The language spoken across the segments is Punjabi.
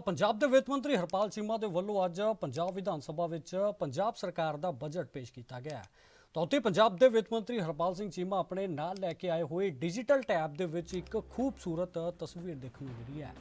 ਪੰਜਾਬ ਦੇ ਵਿੱਤ ਮੰਤਰੀ ਹਰਪਾਲ ਚੀਮਾ ਦੇ ਵੱਲੋਂ ਅੱਜ ਪੰਜਾਬ ਵਿਧਾਨ ਸਭਾ ਵਿੱਚ ਪੰਜਾਬ ਸਰਕਾਰ ਦਾ ਬਜਟ ਪੇਸ਼ ਕੀਤਾ ਗਿਆ ਤਾਂ ਉੱਥੇ ਪੰਜਾਬ ਦੇ ਵਿੱਤ ਮੰਤਰੀ ਹਰਪਾਲ ਸਿੰਘ ਚੀਮਾ ਆਪਣੇ ਨਾਲ ਲੈ ਕੇ ਆਏ ਹੋਏ ਡਿਜੀਟਲ ਟੈਬ ਦੇ ਵਿੱਚ ਇੱਕ ਖੂਬਸੂਰਤ ਤਸਵੀਰ ਦੇਖਣ ਨੂੰ ਮਿਲੀ ਹੈ।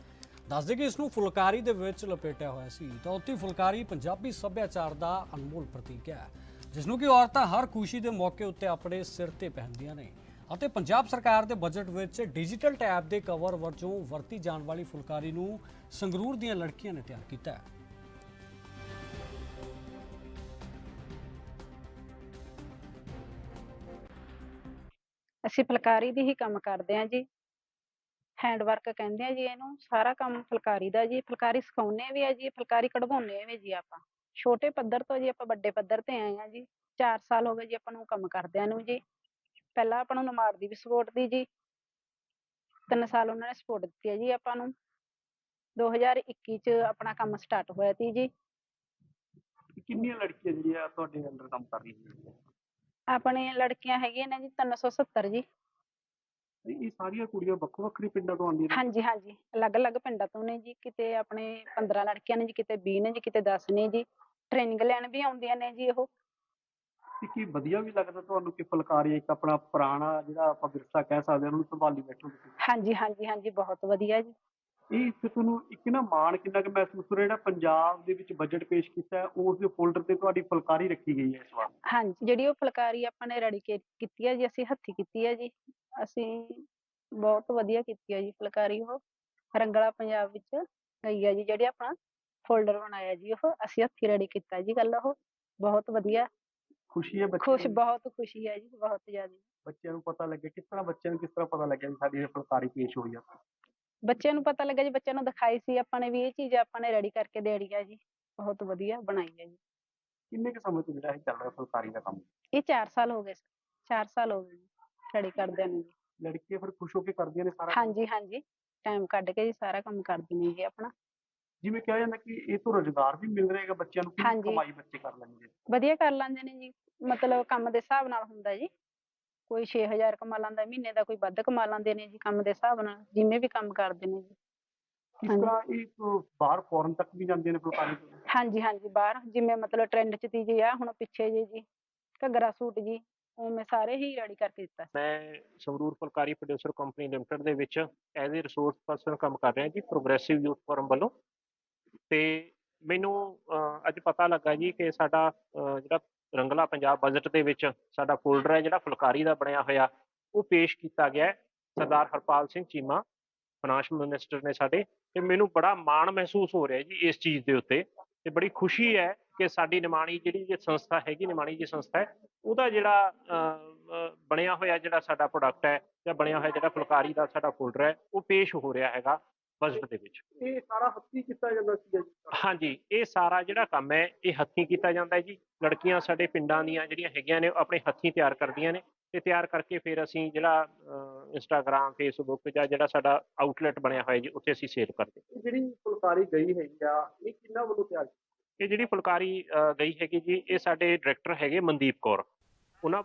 ਦੱਸਦੇ ਕਿ ਇਸ ਨੂੰ ਫੁਲਕਾਰੀ ਦੇ ਵਿੱਚ ਲਪੇਟਿਆ ਹੋਇਆ ਸੀ। ਤਾਂ ਉੱਥੇ ਫੁਲਕਾਰੀ ਪੰਜਾਬੀ ਸੱਭਿਆਚਾਰ ਦਾ ਅਨਮੋਲ ਪ੍ਰਤੀਕ ਹੈ, ਜਿਸ ਨੂੰ ਕਿ ਔਰਤਾਂ ਹਰ ਖੁਸ਼ੀ ਦੇ ਮੌਕੇ ਉੱਤੇ ਆਪਣੇ ਸਿਰ ਤੇ ਪਹਿਨਦੀਆਂ ਨੇ। ਅਤੇ ਪੰਜਾਬ ਸਰਕਾਰ ਦੇ ਬਜਟ ਵਿੱਚ ਡਿਜੀਟਲ ਟੈਬ ਦੇ ਕਵਰ ਵਜੋਂ ਵਰਤੀ ਜਾਣ ਵਾਲੀ ਫੁਲਕਾਰੀ ਨੂੰ ਸੰਗਰੂਰ ਦੀਆਂ ਲੜਕੀਆਂ ਨੇ ਤਿਆਰ ਕੀਤਾ ਹੈ। ਅਸੀਂ ਫੁਲਕਾਰੀ ਦੀ ਹੀ ਕੰਮ ਕਰਦੇ ਹਾਂ ਜੀ। ਹੈਂਡ ਵਰਕ ਕਹਿੰਦੇ ਆ ਜੀ ਇਹਨੂੰ। ਸਾਰਾ ਕੰਮ ਫੁਲਕਾਰੀ ਦਾ ਜੀ। ਫੁਲਕਾਰੀ ਸਿਖਾਉਂਦੇ ਵੀ ਆ ਜੀ, ਫੁਲਕਾਰੀ ਕਢਵਾਉਂਦੇ ਵੀ ਜੀ ਆਪਾਂ। ਛੋਟੇ ਪੱਧਰ ਤੋਂ ਜੀ ਆਪਾਂ ਵੱਡੇ ਪੱਧਰ ਤੇ ਆਏ ਆ ਜੀ। 4 ਸਾਲ ਹੋ ਗਏ ਜੀ ਆਪਾਂ ਨੂੰ ਕੰਮ ਕਰਦਿਆਂ ਨੂੰ ਜੀ। ਪਹਿਲਾਂ ਆਪਾਂ ਨੂੰ ਨਮਾੜ ਦੀ ਵੀ ਸਪੋਰਟ ਦੀ ਜੀ। 3 ਸਾਲ ਉਹਨਾਂ ਨੇ ਸਪੋਰਟ ਦਿੱਤੀ ਹੈ ਜੀ ਆਪਾਂ ਨੂੰ। 2021 ਚ ਆਪਣਾ ਕੰਮ ਸਟਾਰਟ ਹੋਇਆ ਤੀ ਜੀ। ਕਿੰਨੀਆਂ ਲੜਕੀਆਂ ਜਿਹੜੀਆਂ ਤੁਹਾਡੇ ਅੰਡਰ ਕੰਮ ਕਰ ਰਹੀਆਂ ਨੇ? ਆਪਣੇ ਲੜਕੀਆਂ ਹੈਗੀਆਂ ਨੇ ਜੀ 370 ਜੀ। ਇਹ ਸਾਰੀਆਂ ਕੁੜੀਆਂ ਵੱਖੋ ਵੱਖਰੇ ਪਿੰਡਾਂ ਤੋਂ ਆਉਂਦੀਆਂ ਨੇ। ਹਾਂਜੀ ਹਾਂਜੀ ਅਲੱਗ-ਅਲੱਗ ਪਿੰਡਾਂ ਤੋਂ ਨੇ ਜੀ। ਕਿਤੇ ਆਪਣੇ 15 ਲੜਕੀਆਂ ਨੇ ਜੀ ਕਿਤੇ 20 ਨੇ ਜੀ ਕਿਤੇ 10 ਨੇ ਜੀ। ਟ੍ਰੇਨਿੰਗ ਲੈਣ ਵੀ ਆਉਂਦੀਆਂ ਨੇ ਜੀ ਉਹ। ਤੇ ਕੀ ਵਧੀਆ ਵੀ ਲੱਗਦਾ ਤੁਹਾਨੂੰ ਕਿ ਫੁਲਕਾਰੀ ਇੱਕ ਆਪਣਾ ਪੁਰਾਣਾ ਜਿਹੜਾ ਆਪਾਂ ਵਿਰਸਾ ਕਹਿ ਸਕਦੇ ਹਾਂ ਉਹਨੂੰ ਸੰਭਾਲੀ ਬੈਠੋ ਤੁਸੀਂ? ਹਾਂਜੀ ਹਾਂਜੀ ਹਾਂਜੀ ਬਹੁਤ ਵਧੀਆ ਜੀ। ਇਹ ਇੱਕ ਤੁਹਾਨੂੰ ਇੱਕ ਨਾ ਮਾਣ ਕਿੰਨਾ ਕਿ ਮਹਿਸੂਸ ਹੋ ਰਿਹਾ ਜਿਹੜਾ ਪੰਜਾਬ ਦੇ ਵਿੱਚ ਬਜਟ ਪੇਸ਼ ਕੀਤਾ ਹੈ ਉਸ ਦੇ ਫੋਲਡਰ ਤੇ ਤੁਹਾਡੀ ਫੁਲਕਾਰੀ ਰੱਖੀ ਗਈ ਹੈ ਇਸ ਵਾਰ। ਹਾਂਜੀ ਜਿਹੜੀ ਉਹ ਫੁਲਕਾਰੀ ਆਪਾਂ ਨੇ ਰੈਡੀ ਕੀਤੀ ਹੈ ਜੀ ਅਸੀਂ ਹੱਥੀਂ ਕੀਤੀ ਹੈ ਜੀ। ਅਸੀਂ ਬਹੁਤ ਵਧੀਆ ਕੀਤੀ ਹੈ ਜੀ ਫੁਲਕਾਰੀ ਉਹ। ਰੰਗਲਾ ਪੰਜਾਬ ਵਿੱਚ ਗਈ ਹੈ ਜੀ ਜਿਹੜੀ ਆਪਣਾ ਫੋਲਡਰ ਬਣਾਇਆ ਜੀ ਉਹ। ਅਸੀਂ ਹੱਥੀਂ ਰੈਡੀ ਕੀਤਾ ਜੀ ਗੱਲ ਉਹ। ਬਹੁਤ ਵਧੀਆ ਖੁਸ਼ੀ ਹੈ ਬੱਚਿਆਂ ਖੁਸ਼ ਨੂੰ? ਬਹੁਤ ਖੁਸ਼ੀ ਹੈ ਜੀ ਬਹੁਤ ਜ਼ਿਆਦਾ। ਬੱਚਿਆਂ ਨੂੰ ਪਤਾ ਲੱਗਿਆ ਕਿਸ ਤਰ੍ਹਾਂ ਬੱਚਿਆਂ ਨੂੰ ਕਿਸ ਤਰ੍ਹਾਂ ਪਤਾ ਲੱਗਿਆ ਵੀ ਸਾਡੀ ਇਹ ਫੁਲਕਾਰੀ ਪੇਸ਼ ਹੋਈ ਆ? ਬੱਚਿਆਂ ਨੂੰ ਪਤਾ ਲੱਗਾ ਜੀ ਬੱਚਿਆਂ ਨੂੰ ਦਿਖਾਈ ਸੀ ਆਪਾਂ ਨੇ ਵੀ ਇਹ ਚੀਜ਼ ਆਪਾਂ ਨੇ ਰੈਡੀ ਕਰਕੇ ਦੇਣੀ ਹੈ ਜੀ। ਬਹੁਤ ਵਧੀਆ ਬਣਾਈ ਹੈ ਜੀ। ਕਿੰਨੇ ਕੁ ਸਮੇਂ ਤੋਂ ਜਿਹੜਾ ਇਹ ਚੱਲ ਰਿਹਾ ਫੁਲਕਾਰੀ ਦਾ ਕੰਮ? ਇਹ 4 ਸਾਲ ਹੋ ਗਏ 4 ਸਾਲ ਹੋ ਗਏ ਜੀ ਰੈਡੀ ਕਰਦਿਆਂ ਨੂੰ ਜੀ। ਲੜਕੀਆਂ ਫਿਰ ਖੁਸ਼ ਹੋ ਕੇ ਕਰਦੀਆਂ ਨੇ ਸਾਰਾ ਕੰਮ? ਹਾਂਜੀ ਹਾਂਜੀ ਟਾਈਮ ਕੱਢ ਕੇ ਜੀ ਸਾਰਾ ਕੰਮ ਕਰਦੀ ਨੇ ਜੀ ਆਪਣਾ। ਜਿਵੇਂ ਕਿਹਾ ਜਾਂਦਾ ਕਿ ਇਹ ਤੋਂ ਰੋਜ਼ਗਾਰ ਵੀ ਮਿਲ ਰਿਹਾ ਹੈਗਾ ਬੱਚਿਆਂ ਨੂੰ ਕਿੰਨੀ ਹਾਂਜੀ। ਕਮਾਈ ਬੱਚੇ ਕਰ ਲੈਣਗੇ ਵਧੀਆ ਕਰ ਲੈਂਦੇ ਨੇ ਜੀ ਮਤਲਬ ਕੰਮ ਦੇ ਹਿਸਾਬ ਨਾਲ ਹੁੰਦਾ ਜੀ ਕੋਈ 6000 ਕਮਾ ਲੈਂਦਾ ਮਹੀਨੇ ਦਾ ਕੋਈ ਵੱਧ ਕਮਾ ਲੈਂਦੇ ਨੇ ਜੀ ਕੰਮ ਦੇ ਹਿਸਾਬ ਨਾਲ ਜਿਵੇਂ ਵੀ ਕੰਮ ਕਰਦੇ ਨੇ ਜੀ ਕਿਸ ਹਾਂਜੀ। ਤਰ੍ਹਾਂ ਇਹ ਬਾਹਰ ਫੋਰਨ ਤੱਕ ਵੀ ਜਾਂਦੇ ਨੇ ਫੁਲਕਾਰੀ ਹਾਂਜੀ ਹਾਂਜੀ ਬਾਹਰ ਜਿਵੇਂ ਮਤਲਬ ਟ੍ਰੈਂਡ ਚ ਤੀ ਜੀ ਆ ਹੁਣ ਪਿੱਛੇ ਜੇ ਜੀ ਘੱਗਰਾ ਸੂਟ ਜੀ ਉਵੇਂ ਸਾਰੇ ਹੀ ਰੈਡੀ ਕਰਕੇ ਦਿੱਤਾ ਸੀ। ਮੈਂ Sangrur Phulkari producer company limited ਦੇ ਵਿੱਚ ਐਜ਼ ਅ ਰਿਸੋਰਸ ਪਰਸਨ ਕੰਮ ਕਰ ਰਿਹਾ ਜੀ ਪ੍ਰੋਗਰੈਸਿਵ ਯੂਥ ਫੋਰਮ ਵੱਲੋਂ ਤੇ ਮੈਨੂੰ ਅਹ, ਅੱਜ ਪਤਾ ਲੱਗਾ ਜੀ ਕਿ ਸਾਡਾ ਅਹ, ਜਿਹੜਾ ਰੰਗਲਾ ਪੰਜਾਬ ਬਜਟ ਦੇ ਵਿੱਚ ਸਾਡਾ ਫੋਲਡਰ ਹੈ ਜਿਹੜਾ ਫੁਲਕਾਰੀ ਦਾ ਬਣਿਆ ਹੋਇਆ ਉਹ ਪੇਸ਼ ਕੀਤਾ ਗਿਆ ਸਰਦਾਰ ਹਰਪਾਲ ਸਿੰਘ ਚੀਮਾ ਫਾਈਨਾਂਸ ਮਿਨਿਸਟਰ ਨੇ ਸਾਡੇ ਤੇ ਮੈਨੂੰ ਬੜਾ ਮਾਣ ਮਹਿਸੂਸ ਹੋ ਰਿਹਾ ਜੀ ਇਸ ਚੀਜ਼ ਦੇ ਉੱਤੇ। ਤੇ ਬੜੀ ਖੁਸ਼ੀ ਹੈ ਕਿ ਸਾਡੀ ਨਿਮਾਣੀ ਜਿਹੜੀ ਇਹ ਸੰਸਥਾ ਹੈਗੀ ਨਿਮਾਣੀ ਜੀ ਸੰਸਥਾ ਹੈ ਉਹਦਾ ਜਿਹੜਾ ਅਹ, ਬਣਿਆ ਹੋਇਆ ਜਿਹੜਾ ਸਾਡਾ ਪ੍ਰੋਡਕਟ ਹੈ ਜਾਂ ਬਣਿਆ ਹੋਇਆ ਜਿਹੜਾ ਫੁਲਕਾਰੀ ਦਾ ਸਾਡਾ ਫੋਲਡਰ ਹੈ ਉਹ ਪੇਸ਼ ਹੋ ਰਿਹਾ ਹੈਗਾ। ਬਜਟ ਦੇ ਵਿੱਚ। ਇਹ ਸਾਰਾ ਹੱਥੀਂ ਕੀਤਾ ਜਾਂਦਾ ਸੀ ਜੀ। ਹਾਂਜੀ ਇਹ ਸਾਰਾ ਜਿਹੜਾ ਕੰਮ ਹੈ ਇਹ ਹੱਥੀਂ ਕੀਤਾ ਜਾਂਦਾ ਹੈ ਜੀ। ਲੜਕੀਆਂ ਸਾਡੇ ਪਿੰਡਾਂ ਦੀਆਂ ਜਿਹੜੀਆਂ ਹੈਗੀਆਂ ਨੇ ਆਪਣੇ ਹੱਥੀਂ ਤਿਆਰ ਕਰਦੀਆਂ ਨੇ ਤੇ ਤਿਆਰ ਕਰਕੇ ਫਿਰ ਅਸੀਂ ਜਿਹੜਾ ਇੰਸਟਾਗ੍ਰam ਫੇਸਬੁੱਕ ਜਾਂ ਜਿਹੜਾ ਸਾਡਾ ਆਊਟਲੈਟ ਬਣਿਆ ਹੋਇਆ ਜੀ ਉੱਥੇ ਅਸੀਂ ਸੇਲ ਕਰਦੇ ਇਹ ਜਿਹੜੀ ਫੁਲਕਾਰੀ ਗਈ ਹੈਗੀ ਆ ਇਹ ਕਿੰਨਾ ਵੱਲੋਂ ਤਿਆਰ? ਇਹ ਜਿਹੜੀ ਫੁਲਕਾਰੀ ਗਈ ਹੈਗੀ ਜੀ ਇਹ ਸਾਡੇ ਡਾਇਰੈਕਟਰ ਹੈਗੇ ਮਨਦੀਪ ਕੌਰ। ਉਹਨਾਂ